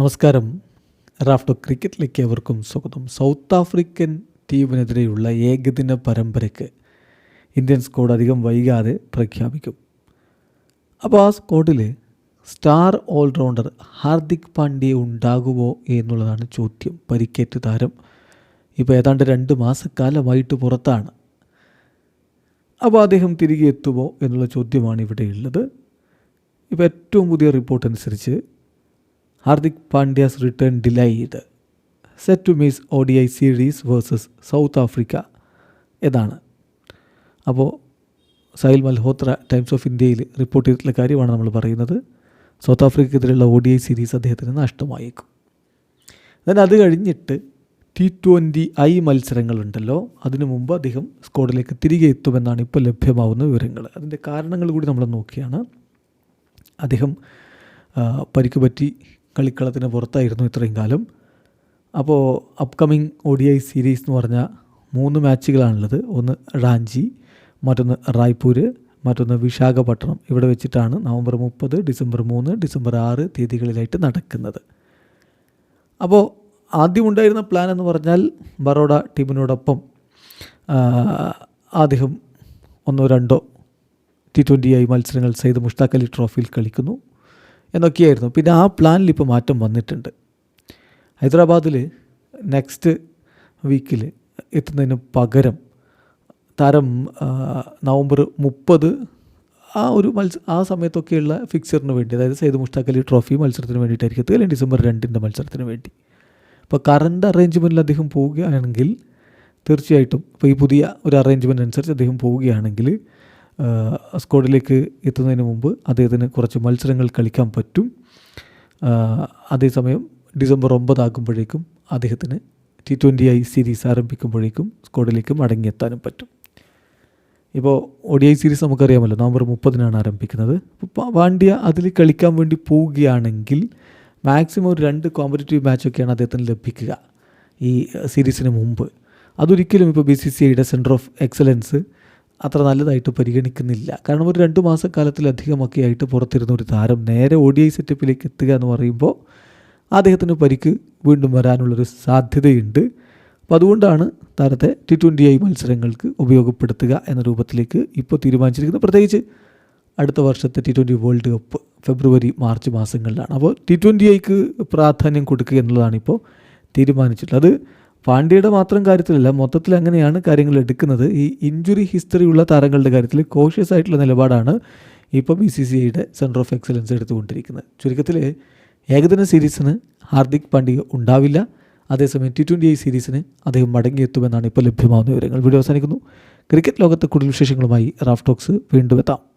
നമസ്കാരം. റാഫ്റ്റോ ക്രിക്കറ്റിലേക്ക് അവർക്കും സ്വാഗതം. സൗത്ത് ആഫ്രിക്കൻ ടീമിനെതിരെയുള്ള ഏകദിന പരമ്പരയ്ക്ക് ഇന്ത്യൻ സ്ക്വാഡ് അധികം വൈകാതെ പ്രഖ്യാപിക്കും. അപ്പോൾ ആ സ്ക്വാഡിൽ സ്റ്റാർ ഓൾറൗണ്ടർ ഹാർദിക് പാണ്ഡ്യ ഉണ്ടാകുമോ എന്നുള്ളതാണ് ചോദ്യം. പരിക്കേറ്റ് താരം ഇപ്പോൾ ഏതാണ്ട് രണ്ട് മാസക്കാലമായിട്ട് പുറത്താണ്. അപ്പോൾ അദ്ദേഹം തിരികെ എത്തുമോ എന്നുള്ള ചോദ്യമാണ് ഇവിടെ ഉള്ളത്. ഇപ്പോൾ ഏറ്റവും പുതിയ റിപ്പോർട്ട് അനുസരിച്ച് Hardik Pandya's return delayed set to miss O D I series versus South Africa എന്നാണ് അപ്പോൾ സൈൽ മൽഹോത്ര ടൈംസ് ഓഫ് ഇന്ത്യയിൽ റിപ്പോർട്ട് ചെയ്തിട്ടുള്ള കാര്യമാണ് നമ്മൾ പറയുന്നത്. സൗത്ത് ആഫ്രിക്കയ്ക്കെതിരെയുള്ള ഒ ഡി ഐ സീരീസ് അദ്ദേഹത്തിന് നഷ്ടമായേക്കും. എന്നാൽ അത് കഴിഞ്ഞിട്ട് ടി ട്വന്റി ഐ മത്സരങ്ങളുണ്ടല്ലോ. അതിനു മുമ്പ് അദ്ദേഹം സ്കോഡിലേക്ക് തിരികെ എത്തുമെന്നാണ് ഇപ്പോൾ ലഭ്യമാവുന്ന വിവരങ്ങൾ. അതിന്റെ കാരണങ്ങൾ കൂടി നമ്മൾ നോക്കിയാണ്. അദ്ദേഹം ആ, പരിക്ക് പറ്റി കളിക്കളത്തിന് പുറത്തായിരുന്നു ഇത്രയും കാലം. അപ്പോൾ upcoming O D I series എന്ന് പറഞ്ഞാൽ മൂന്ന് മാച്ചുകളാണുള്ളത് ഒന്ന് റാഞ്ചി മറ്റൊന്ന് റായ്പൂര് മറ്റൊന്ന് വിശാഖപട്ടണം. ഇവിടെ വെച്ചിട്ടാണ് നവംബർ മുപ്പത് ഡിസംബർ മൂന്ന് ഡിസംബർ ആറ് തീയതികളിലായിട്ട് നടക്കുന്നത്. അപ്പോൾ ആദ്യം ഉണ്ടായിരുന്ന പ്ലാൻ എന്ന് പറഞ്ഞാൽ ബറോഡ ടീമിനോടൊപ്പം അദ്ദേഹം ഒന്നോ രണ്ടോ ടി ട്വന്റി ആയി മത്സരങ്ങൾ സെയ്ദ് മുഷ്താഖ് അലി ട്രോഫിയിൽ കളിക്കുന്നു. എന്നൊക്കെയായിരുന്നു. പിന്നെ ആ പ്ലാനിൽ ഇപ്പോൾ മാറ്റം വന്നിട്ടുണ്ട്. ഹൈദരാബാദിൽ നെക്സ്റ്റ് വീക്കിൽ എത്തുന്നതിന് പകരം താരം നവംബർ മുപ്പത് ആ ഒരു മത്സ ആ സമയത്തൊക്കെയുള്ള ഫിക്സറിന് വേണ്ടി അതായത് സെയ്ദ് മുഷ്താഖ് അലി ട്രോഫി മത്സരത്തിന് വേണ്ടിയിട്ടായിരിക്കും. എത്തുക അല്ലെങ്കിൽ ഡിസംബർ രണ്ടിന്റെ മത്സരത്തിന് വേണ്ടി. ഇപ്പോൾ കറണ്ട് അറേഞ്ച്മെന്റിൽ അദ്ദേഹം പോവുകയാണെങ്കിൽ തീർച്ചയായിട്ടും ഇപ്പോൾ ഈ പുതിയ ഒരു അറേഞ്ച്മെന്റ് അനുസരിച്ച് അദ്ദേഹം പോവുകയാണെങ്കിൽ സ്ക്വാഡിലേക്ക് എത്തുന്നതിന് മുമ്പ് അദ്ദേഹത്തിന് കുറച്ച് മത്സരങ്ങൾ കളിക്കാൻ പറ്റും. അതേസമയം ഡിസംബർ ഒമ്പതാകുമ്പോഴേക്കും അദ്ദേഹത്തിന് ടി ട്വന്റി ഐ സീരീസ് ആരംഭിക്കുമ്പോഴേക്കും സ്ക്വാഡിലേക്ക് മടങ്ങിയെത്താനും പറ്റും. ഇപ്പോൾ ഒഡി ഐ സീരീസ് നമുക്കറിയാമല്ലോ നവംബർ മുപ്പതിനാണ് ആരംഭിക്കുന്നത്. അപ്പോൾ പാണ്ഡ്യ അതിൽ കളിക്കാൻ വേണ്ടി പോവുകയാണെങ്കിൽ മാക്സിമം ഒരു രണ്ട് കോമ്പറ്റേറ്റീവ് മാച്ചൊക്കെയാണ് അദ്ദേഹത്തിന് ലഭിക്കുക ഈ സീരീസിന് മുമ്പ്. അതൊരിക്കലും ഇപ്പോൾ ബി സി സി ഐയുടെ സെന്റർ ഓഫ് എക്സലൻസ് അത്ര നല്ലതായിട്ട് പരിഗണിക്കുന്നില്ല. കാരണം ഒരു രണ്ട് മാസക്കാലത്തിലധികമൊക്കെ ആയിട്ട് പുറത്തിരുന്ന ഒരു താരം നേരെ ഒ സെറ്റപ്പിലേക്ക് എത്തുക എന്ന് പറയുമ്പോൾ അദ്ദേഹത്തിന് പരിക്ക് വീണ്ടും വരാനുള്ളൊരു സാധ്യതയുണ്ട്. അപ്പോൾ അതുകൊണ്ടാണ് താരത്തെ ടി ട്വന്റി ഐ മത്സരങ്ങൾക്ക് ഉപയോഗപ്പെടുത്തുക എന്ന രൂപത്തിലേക്ക് ഇപ്പോൾ തീരുമാനിച്ചിരിക്കുന്നത്. പ്രത്യേകിച്ച് അടുത്ത വർഷത്തെ T twenty World Cup February March മാസങ്ങളിലാണ്. അപ്പോൾ ടി ട്വന്റി ഐക്ക് പ്രാധാന്യം കൊടുക്കുക എന്നുള്ളതാണ് ഇപ്പോൾ തീരുമാനിച്ചിട്ടുള്ളത്. അത് പാണ്ഡ്യയുടെ മാത്രം കാര്യത്തിലല്ല മൊത്തത്തിൽ അങ്ങനെയാണ് കാര്യങ്ങൾ എടുക്കുന്നത്. ഈ ഇഞ്ചുറി ഹിസ്റ്ററി ഉള്ള താരങ്ങളുടെ കാര്യത്തിൽ കോഷ്യസ് ആയിട്ടുള്ള നിലപാടാണ് ഇപ്പോൾ ബി സി സി ഐയുടെ സെന്റർ ഓഫ് എക്സലൻസ് എടുത്തുകൊണ്ടിരിക്കുന്നത്. ചുരുക്കത്തിൽ ഏകദിന സീരീസിന് ഹാർദിക് പാണ്ഡ്യ ഉണ്ടാവില്ല. അതേസമയം ടി ട്വന്റി ഐ സീരീസിന് അദ്ദേഹം മടങ്ങിയെത്തുമെന്നാണ് ഇപ്പോൾ ലഭ്യമാകുന്ന വിവരങ്ങൾ. വീഡിയോ അവസാനിക്കുന്നു. ക്രിക്കറ്റ് ലോകത്തെ കൂടുതൽ വിശേഷങ്ങളുമായി റാഫ് ടോക്സ് വീണ്ടും എത്താം.